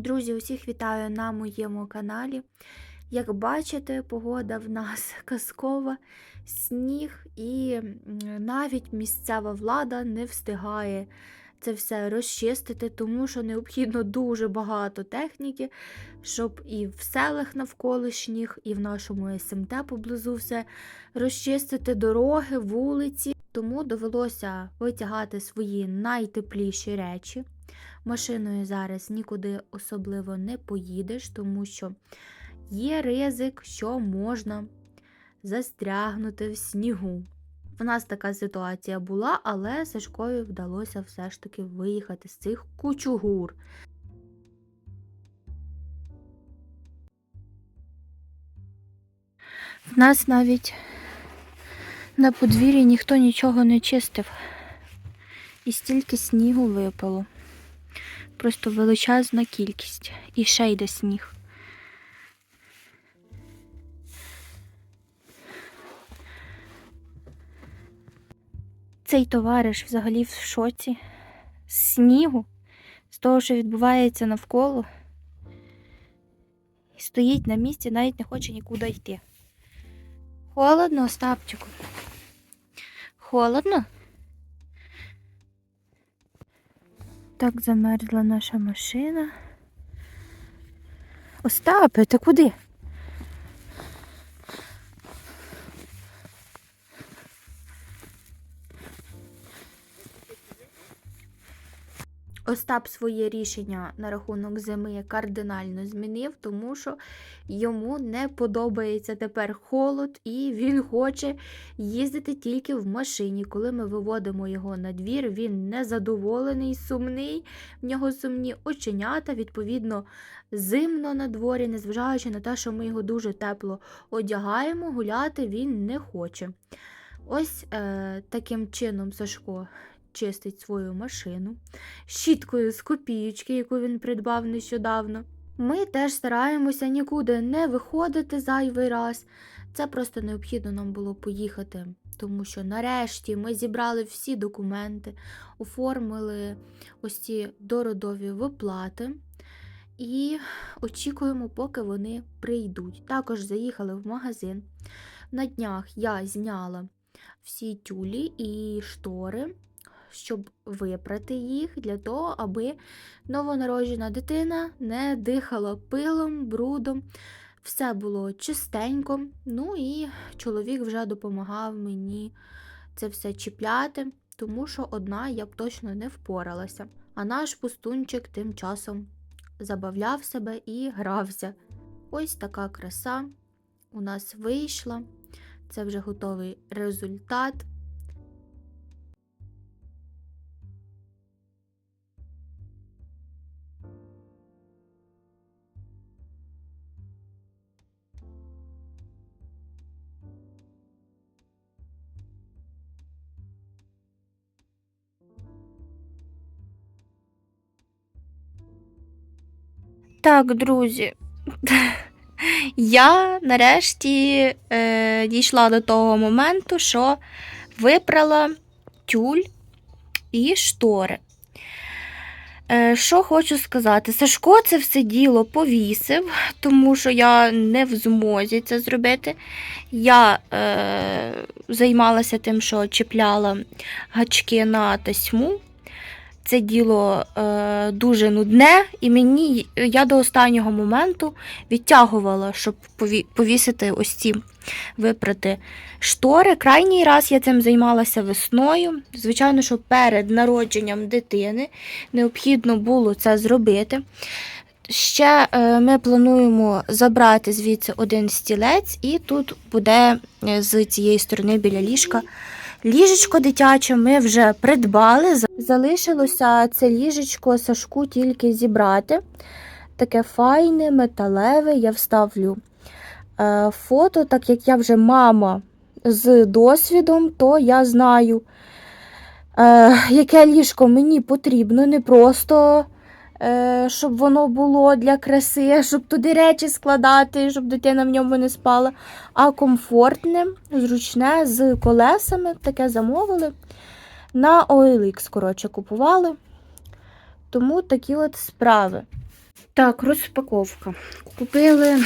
Друзі, усіх вітаю на моєму каналі. Як бачите, погода в нас казкова, сніг, і навіть місцева влада не встигає це все розчистити, тому що необхідно дуже багато техніки, щоб і в селах навколишніх, і в нашому СМТ поблизу все розчистити дороги, вулиці. Тому довелося витягати свої найтепліші речі. Машиною зараз нікуди особливо не поїдеш, тому що є ризик, що можна застрягнути в снігу. В нас така ситуація була, але Сашкові вдалося все ж таки виїхати з цих кучугур. В нас навіть на подвір'ї ніхто нічого не чистив. І стільки снігу випало. Просто величезна кількість. І ще йде сніг. Цей товариш взагалі в шоці з снігу, з того, що відбувається навколо. І стоїть на місці, навіть не хоче нікуди йти. Холодно, Остапчику. Холодно? Так замерзла наша машина. Остапе, ти куди? Остап своє рішення на рахунок зими кардинально змінив, тому що йому не подобається тепер холод, і він хоче їздити тільки в машині. Коли ми виводимо його на двір, він незадоволений, сумний, в нього сумні оченята, відповідно, зимно на дворі, незважаючи на те, що ми його дуже тепло одягаємо, гуляти він не хоче. Ось е, таким чином Сашко чистить свою машину щіткою з копієчки, яку він придбав нещодавно. Ми теж стараємося нікуди не виходити зайвий раз. Це просто необхідно нам було поїхати, тому що нарешті ми зібрали всі документи, оформили ось ці дородові виплати і очікуємо, поки вони прийдуть. Також заїхали в магазин. На днях я зняла всі тюлі і штори щоб випрати їх для того, аби новонароджена дитина не дихала пилом, брудом. Все було чистенько. Ну і чоловік вже допомагав мені це все чіпляти, тому що одна я б точно не впоралася. А наш пустунчик тим часом забавляв себе і грався. Ось така краса у нас вийшла. Це вже готовий результат. Так, друзі, я нарешті е, дійшла до того моменту, що випрала тюль і штори. Е, що хочу сказати, Сашко це все діло повісив, тому що я не в змозі це зробити. Я е, займалася тим, що чіпляла гачки на тасьму. Це діло е, дуже нудне, і мені я до останнього моменту відтягувала, щоб повісити ось ці випрати штори. Крайній раз я цим займалася весною. Звичайно, що перед народженням дитини необхідно було це зробити. Ще е, ми плануємо забрати звідси один стілець, і тут буде е, з цієї сторони біля ліжка. Ліжечко дитяче ми вже придбали. Залишилося це ліжечко Сашку тільки зібрати. Таке файне, металеве. Я вставлю е, фото, так як я вже мама з досвідом, то я знаю, е, яке ліжко мені потрібно, не просто. Е, Щоб воно було для краси, щоб туди речі складати, щоб дитина в ньому не спала, а комфортне, зручне, з колесами. Таке замовили. На OLX, коротше, купували. Тому такі от справи. Так, розпаковка. Купили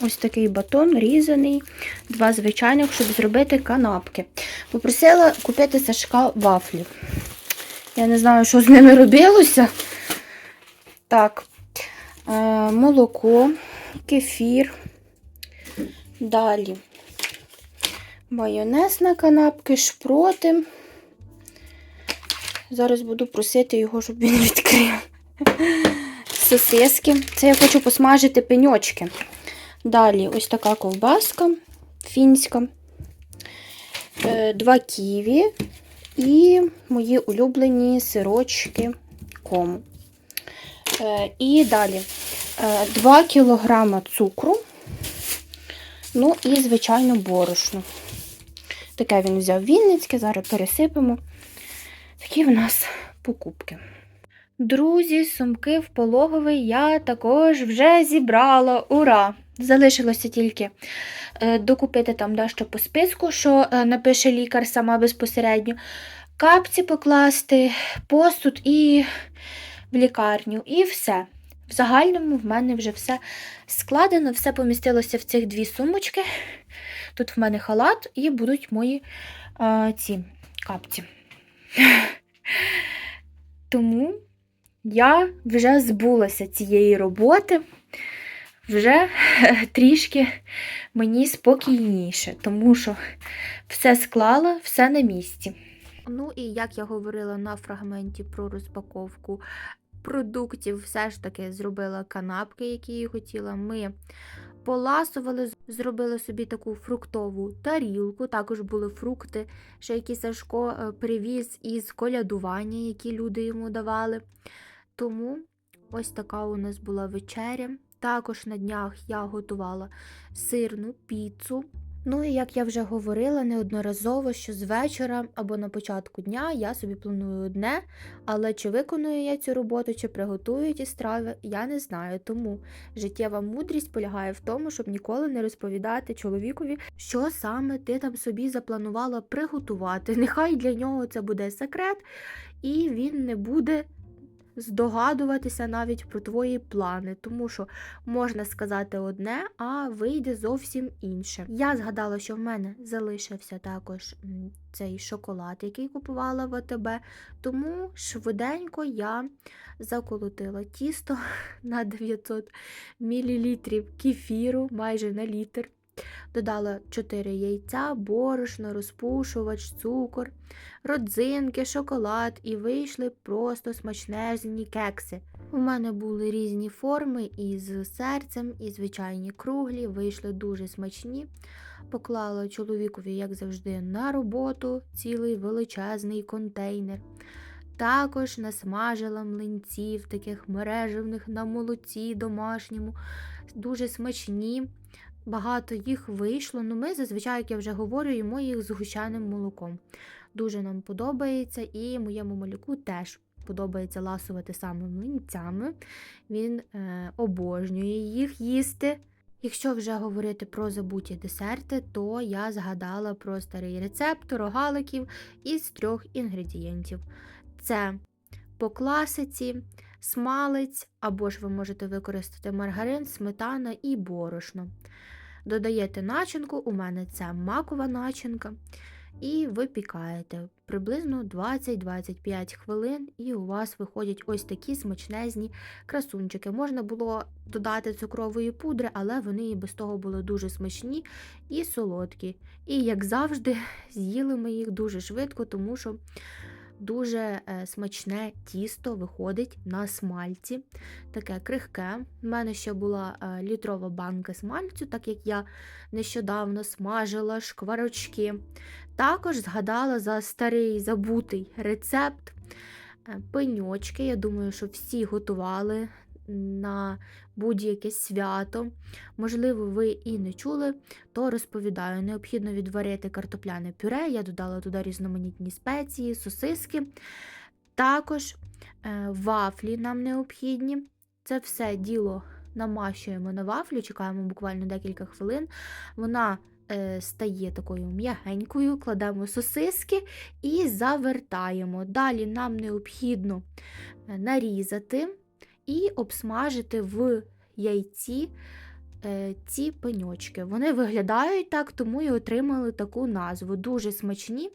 ось такий батон різаний, два звичайних, щоб зробити канапки. Попросила купити Сашка вафлі. Я не знаю, що з ними робилося. Так, е, молоко, кефір. Далі майонез на канапки, шпроти. Зараз буду просити його, щоб він відкрив. Сосиски. Це я хочу посмажити пеньочки. Далі ось така ковбаска фінська, е, два ківі і мої улюблені сирочки кому. Е, І далі 2 кг цукру, ну і, звичайно, борошно. Таке він взяв Вінницьке, зараз пересипемо. Такі в нас покупки. Друзі, сумки в пологовий я також вже зібрала. Ура! Залишилося тільки е, докупити там дещо по списку, що е, напише лікар сама безпосередньо. Капці покласти, посуд і в лікарню. І все. В загальному в мене вже все складено, все помістилося в цих дві сумочки. Тут в мене халат і будуть мої е, ці капці. Тому я вже збулася цієї роботи, вже трішки мені спокійніше, тому що все склала, все на місці. Ну і як я говорила на фрагменті про розпаковку продуктів, все ж таки зробила канапки, які я хотіла. Ми поласували, зробили собі таку фруктову тарілку. Також були фрукти, ще які Сашко е, привіз із колядування, які люди йому давали. Тому ось така у нас була вечеря. Також на днях я готувала сирну піцу. Ну і як я вже говорила неодноразово, що з вечора або на початку дня я собі планую одне, але чи виконую я цю роботу, чи приготую ті страви, я не знаю. Тому життєва мудрість полягає в тому, щоб ніколи не розповідати чоловікові, що саме ти там собі запланувала приготувати. Нехай для нього це буде секрет, і він не буде здогадуватися навіть про твої плани, тому що можна сказати одне, а вийде зовсім інше. Я згадала, що в мене залишився також цей шоколад, який купувала в АТБ, тому швиденько я заколотила тісто на 900 мл кефіру, майже на літр. Додала 4 яйця, борошно, розпушувач, цукор, родзинки, шоколад і вийшли просто смачнезні кекси. У мене були різні форми із серцем, і звичайні круглі, вийшли дуже смачні. Поклала чоловікові, як завжди, на роботу цілий величезний контейнер. Також насмажила млинців, таких мережевних на молоці домашньому, дуже смачні. Багато їх вийшло. Ну, ми зазвичай, як я вже говорю, їмо їх з гущаним молоком. Дуже нам подобається, і моєму малюку теж подобається ласувати саме млинцями. Він е, обожнює їх їсти. Якщо вже говорити про забуті десерти, то я згадала про старий рецепт рогаликів із трьох інгредієнтів. Це по класиці, смалець, або ж ви можете використати маргарин, сметана і борошно. Додаєте начинку, у мене це макова начинка, і випікаєте приблизно 20-25 хвилин, і у вас виходять ось такі смачнезні красунчики. Можна було додати цукрової пудри, але вони і без того були дуже смачні і солодкі. І, як завжди, з'їли ми їх дуже швидко, тому що дуже е, смачне тісто виходить на смальці. Таке крихке. У мене ще була е, літрова банка смальцю, так як я нещодавно смажила шкварочки. Також згадала за старий забутий рецепт е, пеньочки. Я думаю, що всі готували на будь-яке свято. Можливо, ви і не чули, то розповідаю. Необхідно відварити картопляне пюре, я додала туди різноманітні спеції, сосиски. Також е, вафлі нам необхідні. Це все діло намащуємо на вафлю, чекаємо буквально декілька хвилин. Вона е, стає такою м'ягенькою, кладемо сосиски і завертаємо. Далі нам необхідно е, нарізати і обсмажити в яйці е, ці пеньочки. Вони виглядають так, тому і отримали таку назву. Дуже смачні,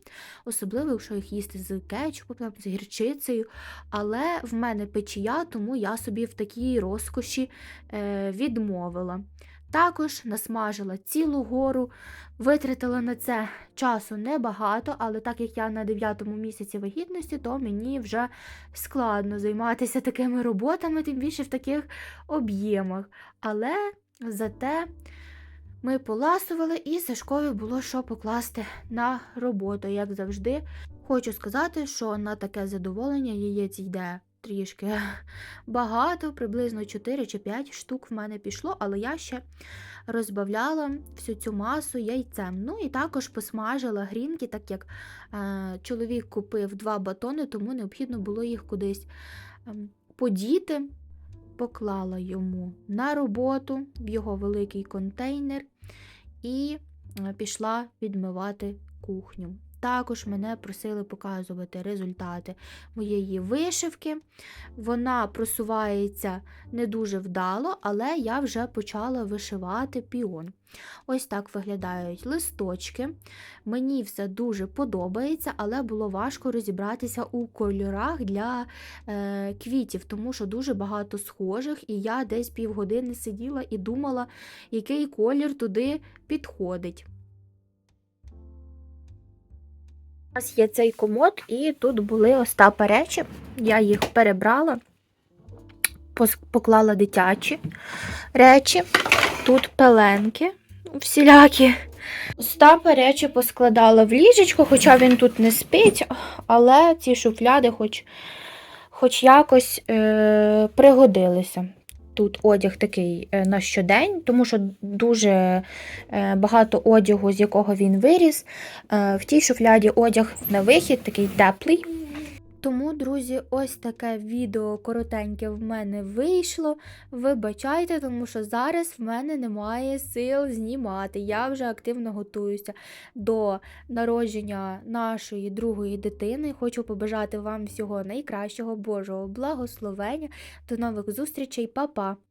особливо, якщо їх їсти з кетчупом, з гірчицею. Але в мене печія, тому я собі в такій розкоші е, відмовила. Також насмажила цілу гору, витратила на це часу небагато, але так як я на 9 місяці вагітності, то мені вже складно займатися такими роботами, тим більше в таких об'ємах. Але зате ми поласували, і Сашкові було що покласти на роботу, як завжди. Хочу сказати, що на таке задоволення яєць йде трішки багато, приблизно 4 чи 5 штук в мене пішло, але я ще розбавляла всю цю масу яйцем. Ну і також посмажила грінки, так як е, чоловік купив два батони, тому необхідно було їх кудись ем, подіти. Поклала йому на роботу в його великий контейнер і е, пішла відмивати кухню. Також мене просили показувати результати моєї вишивки. Вона просувається не дуже вдало, але я вже почала вишивати піон. Ось так виглядають листочки. Мені все дуже подобається, але було важко розібратися у кольорах для е, квітів, тому що дуже багато схожих, і я десь півгодини сиділа і думала, який колір туди підходить. У нас є цей комод, і тут були Остапа речі. Я їх перебрала, поклала дитячі речі. Тут пеленки всілякі. Остапа речі поскладала в ліжечко, хоча він тут не спить, але ці шуфляди хоч, хоч якось е, пригодилися. Тут одяг такий е, на щодень, тому що дуже е, багато одягу, з якого він виріс. Е, В тій шуфляді одяг на вихід, такий теплий. Тому, друзі, ось таке відео коротеньке в мене вийшло. Вибачайте, тому що зараз в мене немає сил знімати. Я вже активно готуюся до народження нашої другої дитини. Хочу побажати вам всього найкращого, Божого благословення. До нових зустрічей, Па-па!